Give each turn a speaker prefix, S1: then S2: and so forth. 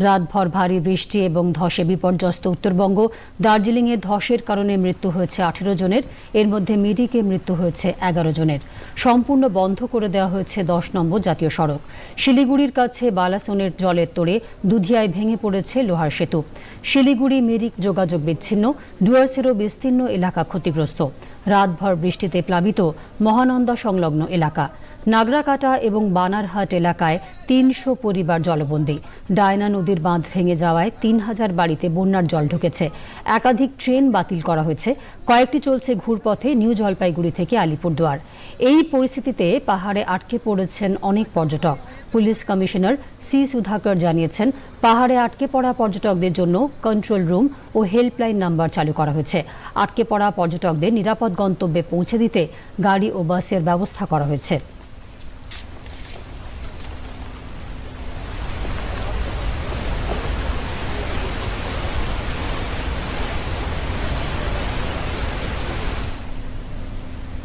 S1: রাতভর ভারী বৃষ্টি এবং ধসে বিপর্যস্ত উত্তরবঙ্গ। দার্জিলিংয়ে ধসের কারণে মৃত্যু হয়েছে আঠেরো জনের। এর মধ্যে মিরিকে মৃত্যু হয়েছে এগারো জনের। সম্পূর্ণ বন্ধ করে দেওয়া হয়েছে দশ নম্বর জাতীয় সড়ক। শিলিগুড়ির কাছে বালাসনের জলের তোড়ে দুধিয়ায় ভেঙে পড়েছে লোহার সেতু। শিলিগুড়ি মিরিক যোগাযোগ বিচ্ছিন্ন, ডুয়ার্সেরও বিস্তীর্ণ এলাকা ক্ষতিগ্রস্ত। রাতভর বৃষ্টিতে প্লাবিত মহানন্দা সংলগ্ন এলাকা। নাগরাকাটা এবং বানারহাট এলাকায় তিনশো পরিবার জলবন্দী। ডায়না নদীর বাঁধ ভেঙে যাওয়ায় তিন হাজার বাড়িতে বন্যার জল ঢুকেছে। একাধিক ট্রেন বাতিল করা হয়েছে। কয়েকটি চলছে ঘুরপথে নিউ জলপাইগুড়ি থেকে আলিপুরদুয়ার। এই পরিস্থিতিতে পাহাড়ে আটকে পড়েছেন অনেক পর্যটক। পুলিশ কমিশনার সি সুধাকর জানিয়েছেন, পাহাড়ে আটকে পড়া পর্যটকদের জন্য কন্ট্রোল রুম ও হেল্পলাইন নাম্বার চালু করা হয়েছে। আটকে পড়া পর্যটকদের নিরাপদ গন্তব্যে পৌঁছে দিতে গাড়ি ও বাসের ব্যবস্থা করা হয়েছে।